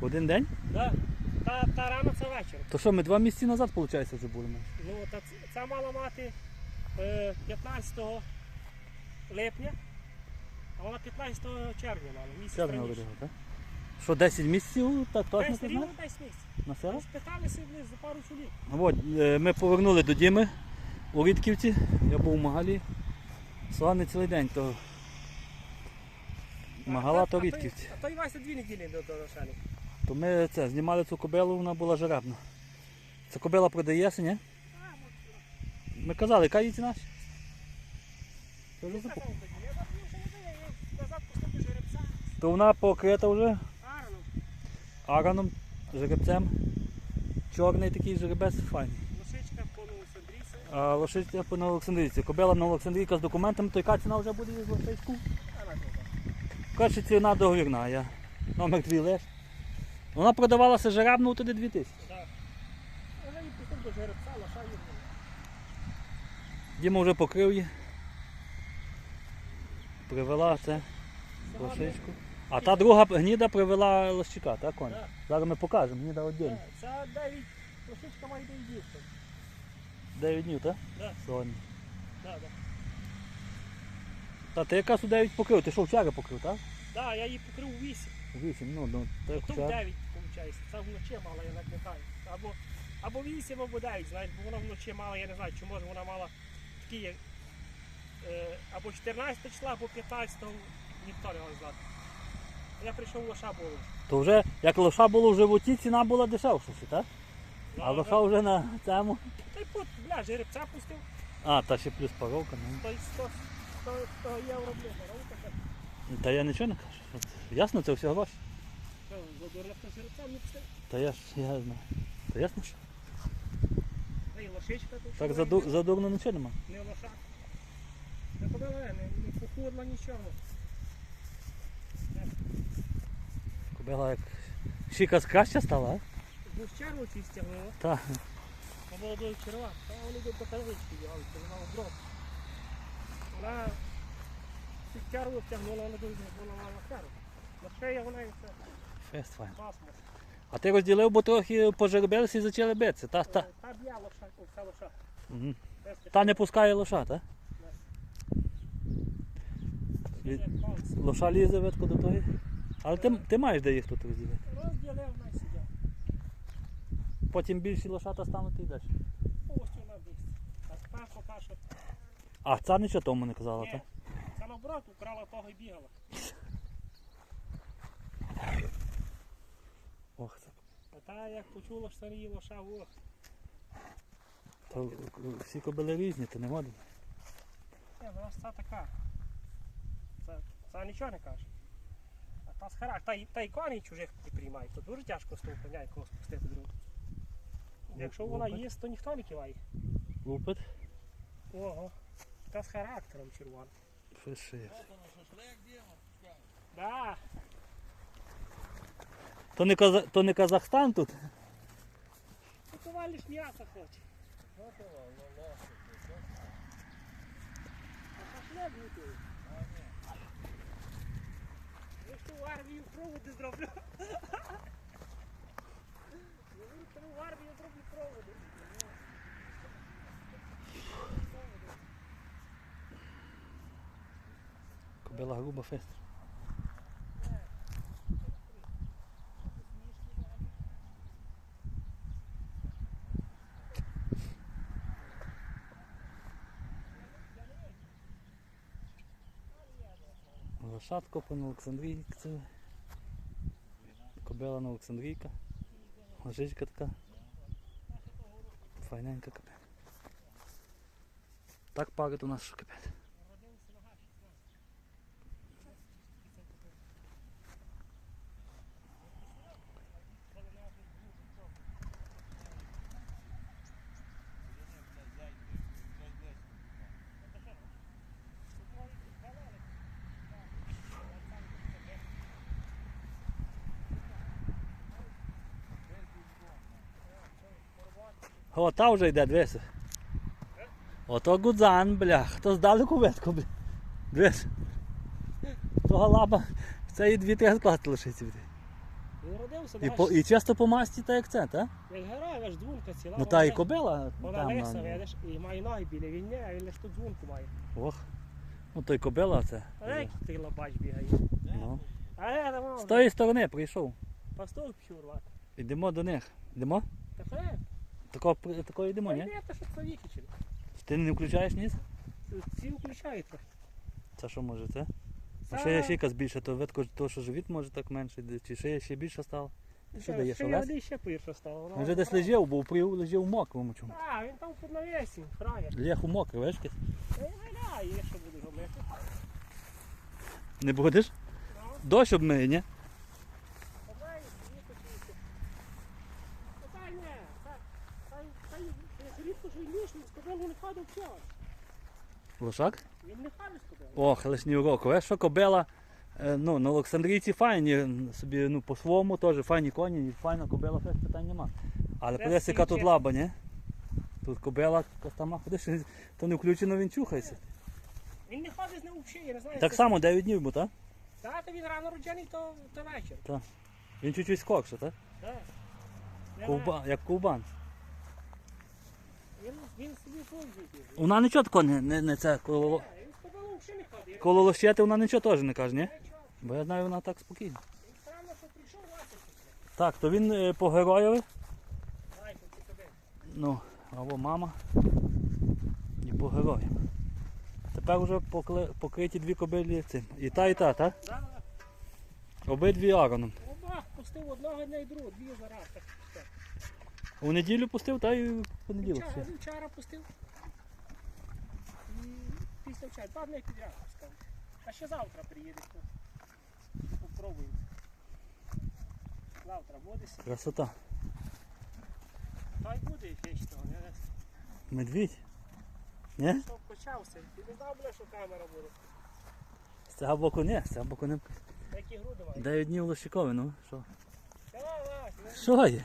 Один день? Да. Та, та рано це вечір. То що, ми два місяці назад, виходить, вже були. ми? Ну, та ц- ця мала мати е, 15 липня, а вона 15 червня мала, місяць Червня раніше. так? Що, 10 місяців, так точно Десь ти рівно знаєш? 10 місяців. На село? Спиталися близь за пару чоловік. От, е, ми повернули до Діми у Рідківці. Я був у Магалі. Славний цілий день, то Магала А то той- Рідківці. А той Вася дві неділі до того шелі. То ми це, знімали цю кобилу, вона була жеребна. Ця кобила продається, ні? Ми казали, яка її ціна? Вже запу-. То вона покрита вже араном, жеребцем. Чорний такий жеребець, файний. Лошичка по Новосандрійці. А лошиця по Олександрійці. Кобила на Олександрійка з документами, то яка ціна вже буде з лошичку? Коротше, ціна договірна, я номер твій лиш. Вона продавалася жеребно тоді 2000. Так. Вона їй поступив до жеребця, лоша її. Діма вже покрив її. Привела це лошичку. А та друга гніда привела лощика, так, коня? Так. Зараз ми покажемо, гніда віддільно. Це 9, лошичка має 9 днів. 9 днів, так? Так. Сьогодні. Да, да. Та ти якраз у 9 покрив, ти що вчора покрив, так? Да, я її покрив 8. У 8, ну, ну, так Тут 9, виходить. Це вночі мала, я не знаю. Або, або 8, або 9, знаєш, бо вона вночі мала, я не знаю, чи може вона мала такі як, е, або 14 числа, або 15, ніхто не може знати. Я прийшов лоша було. То вже, як лоша було в животі, ціна була дешевша, так? Ну, А лоша вже на цьому. Та й пут, бля, жеребця пустив, А, та ще плюс паровка. Ну. то 100, 100, 100 євро, бля, коровка, так. Та я нічого не кажу. Ясно, це не пустив? Та я ж я знаю. Та ясно що? Та й лошичка тут. Так заду, задурно нічого нема. Не лоша. Не подала, не, не похудла нічого. Кобила як щіка краща стала, а? Гущару ці стягнула. Та. По молодої черва. Та вони до покалички бігали, це вона оброк. Вона вона дуже вона мала кару. На шеї вона і все. Фест файн. Космос. А ти розділив, бо трохи пожеребилися і почали битися. Та, та. Та б'я лоша, оця лоша. Угу. Без тих- Та не пускає лоша, та? Як. Лоша лізе видко до того. Але ти, ти маєш де їх тут розділити. Розділив на сидя. Потім більші лошата стануть і йдеш. Ось вона бігся. А тепер поки що. А ця нічого тому не казала, Ні. так? Наоборот, украла того і бігала. Ох, це. А та як почула, що її лоша, ох. То всі кобили різні, то не годен. Ні, вона ж це така. Це, це нічого не каже. А та з характер, та, й- та й коней чужих не приймає, то дуже тяжко з того коня якого спустити другу. Якщо вона Лупить. їсть, то ніхто не киває. Лупить. Ого. Та з характером червона. Фиши. Да. То не, Каза... то не Казахстан тут? То м'ясо хоче. А пошли бути. Я ж ту в армію проводи зроблю. Я в армію зроблю проводи. Кобила груба фест. Лошадка по Олександрійці. Кобила на Олександрійка. Лошичка така. Файненька капець. Так парить у нас що. О, та вже йде, дивися. Ото гудзан, блях. То здалеку ветко, бля. Дивись. Того лаба. Це і дві-три складки лишиться. бля. Він родився, І, по, і чисто по масті, так як це, так? як герой, аж дзвонка ціла. Ну та і кобила Вона там. лиса, на- видиш, і має ноги білі, він не, а він лише тут дзвонку має. Ох. Ну то й кобила це. А як ти лабач бігає? Ну. А я. З тої сторони прийшов. Пастов пішов рвати. Йдемо до них. Йдемо? Та хе, Такого, такого йдемо, ні? пойдете, що це виключили. Ти не включаєш ніс? Ці включають. Це що може, це? А Це- шия ще якась більша, то видко, то, що живіт може так менше, чи шия ще більше стало. Що Ще- даєш, ще води ще пирше стало. Він вже десь лежав, був при лежав в мокрому чому. А, він там під навісі, грає. Лєх у мокрий, якийсь? Та й грає, є що буде робити. Не будеш? Ну, Дощ обмиє, ні? та дай, виключити. Та дай не, та- та й- та й, як рідко ж не ходив. Лошак? Він не ходить з кобилу. Ох, лишній урок. Знаєш, що кобила, е, ну, на Олександрійці файні, собі, ну, по-своєму теж файні коні, і файна кобила, теж питань нема. Але Це подивись, яка тут лаба, ні? Тут кобила, костама, ходиш, то не включено, він чухається. Він не ходить з ним взагалі, я не знаю. Так це- само 9 днів, бо так? Та, то він рано роджений, то, то вечір. Він чуть-чуть скорше, так? Так. Не Ковба, як ковбан. Він, собі пользується. Вона нічого такого не, не, не це, коло, Він кобилу взагалі не ходить. коло лощети вона нічого теж не каже, ні? Бо я знаю, вона так спокійно. Він странно, що прийшов ласити. Так, то він е, по героєві, Дай, ці кобили. ну, або мама. І по героям. Тепер вже покли- покриті дві кобилі цим. І та, і та, так? Да, Обидві ароном. Обах пустив одного дня і другого, дві зараз. Так. У неділю пустив, та й в понеділок. Вчора, вчора пустив. І після вчора, два дні підряд пускав. А ще завтра приїде. Попробуємо. Завтра будеться. Красота. Та й буде якесь того, не. Медвідь. Ні? Що почався. Ти не знав, бля, що камера буде. З цього боку ні, з цього боку не. Які груди має. Дев'ять днів лощикові, ну що? Та, Що є?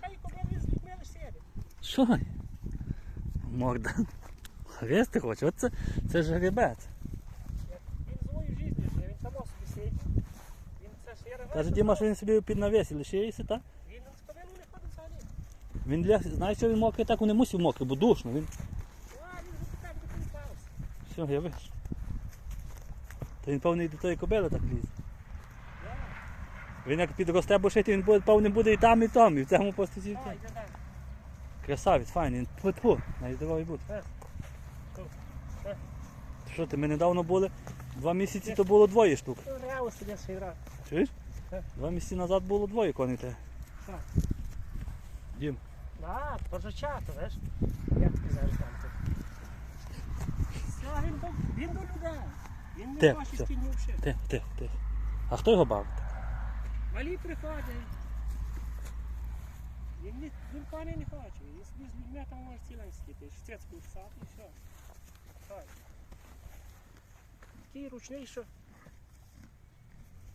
Та він. Що? Морда. Хрести хоче, от це, ж гребець. Він свою життя жив, він само собі сидить. Він це ж я не Каже Діма, що він собі під навісі лишається, так? Він з кобилу не ходить взагалі. Він ляг, знаєш, що він мокрий, так не мусив мокрий, бо душно. Він А, він вже так доколупався. все, я виш. То він повний до тої кобили так лізе. Він як підросте бушити, він буде, повний буде і там, і там, і в цьому постаті. Далі. Красавець, файний, він тьфу-тьфу, навіть здоровий буде. Що ти, ми недавно були, два місяці то було двоє штук. Ну. Чуєш? Е. Два місяці назад було двоє коней. те. Дім, А, пожачато, знаєш? Як тобі зараз там? Все, він до, людей. Він не з ким взагалі. тихо, тихо, тихо. А хто його бавить? Малі приходять. Він, не, він пане не хоче. Він собі з людьми там може цілий сидіти. Штецьку сад і все. Так. Такий ручний, що...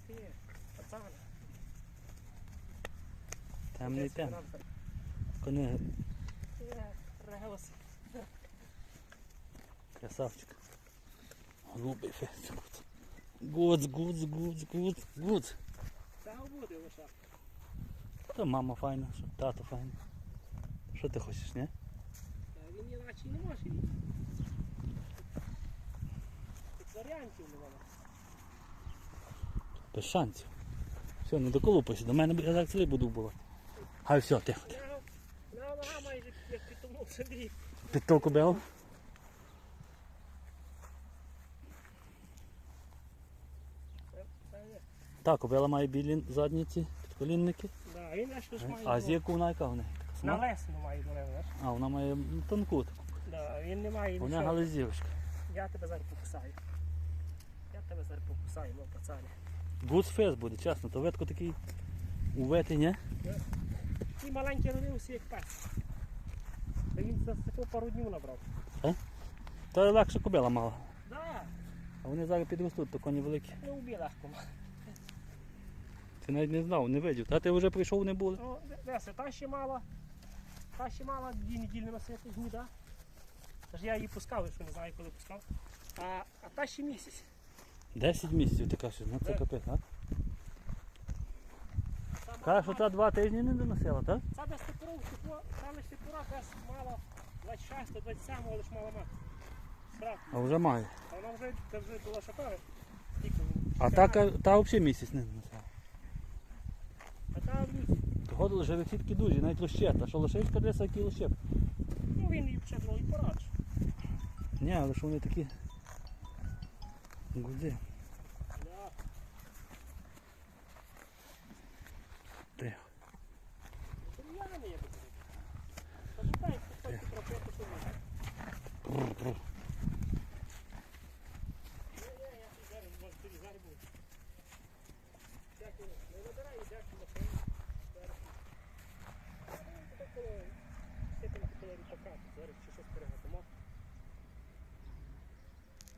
Ти, пацан. Темний тем. Кони Е, Регелос. Красавчик. Голубий фест. Гуц, гуц, гуц, гуц, гуц. Та буде лише. Та мама файна, що тато файний. Що ти хочеш, ні? Та Він іначе не може їсти. Тут варіантів немає. Без шансів. Все, не доколупайся, до мене я так цілий буду було. Хай все, тихо. нога майже як підтомув собі. Під ту кобилу. Це- це є. Так, кобила має білі задні ці підколінники. Да, він аж ж має. А зірку вона яка в неї? Така На лесну має до мене. А, вона має тонку таку. Да, він не має Вона нічого. галузірочка. Я тебе зараз покусаю. Я тебе зараз покусаю, мов пацані. Гуц фес буде, чесно, то ветко такий уветий, ні? Ті маленькі родився як пес. Та він за таку пару днів набрав. То легше кобила мала. Да, А вони зараз підростуть, то коні великі. не убій легко. Ти навіть не знав, не видів. Та ти вже прийшов, не були. Ну, та ще мала. Та ще мала дві неділі носити гніда. Тож я її пускав, що не знаю, коли пускав. А, а та ще місяць. 10 місяців ти кажеш, ну це капець, так? Каже, що та два тижні не доносила, так? Це без тепору, тепло, це лише тепора без мало 26, 27, лише мало мати. Справді. А вже має. А вона вже, це вже була шапара. А та, ка- та взагалі місяць не доносила. А та Люсі. Того жеребці такі дужі, навіть лощета. Що лошечка десь який лощеп. Ну він і ще і порадше. Ні, але що вони такі. Гуди. Да. Тихо. Це я не є таке. Пошукай, хтось трохи що може. Прр-прр. Ні, ні, я тут зараз, може, тобі зараз буду. Дякую. Не вибирай, дякую, машину. Зараз. Ну, так, коли сипемо зараз чи щось перегатимо.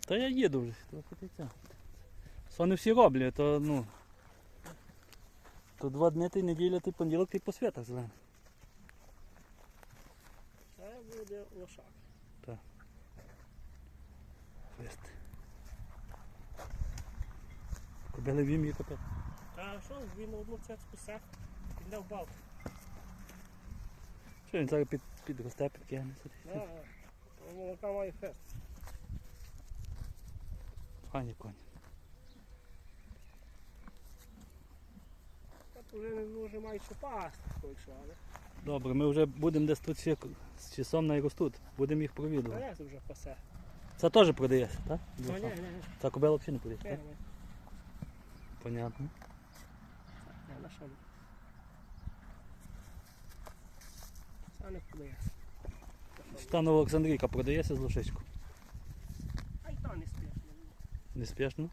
Та я їду вже, ти це. Що не всі роблять, то ну. То два дні ти неділя, ти понеділок, ти по святах зелений. Це буде лошак. Так. Фест. Кобили в ім'ї копити. А що, він одну цецьку сяк, він дав балку. Що він зараз під, підросте. Да, да. Молока має фест. Файні коні. Вже не мають що пасти, якщо, але. Добре, ми вже будемо десь тут ще з часом найростуть. Будемо їх провідувати. Берези вже пасе. Це теж продається, так? Ну, ні, ні, ні. Ця кобила взагалі не продається, так? Понятно. Ні, на що? Не. Це не впливається. Станова Олександрійка продається з лошечку. А й та не спішно. Неспішно.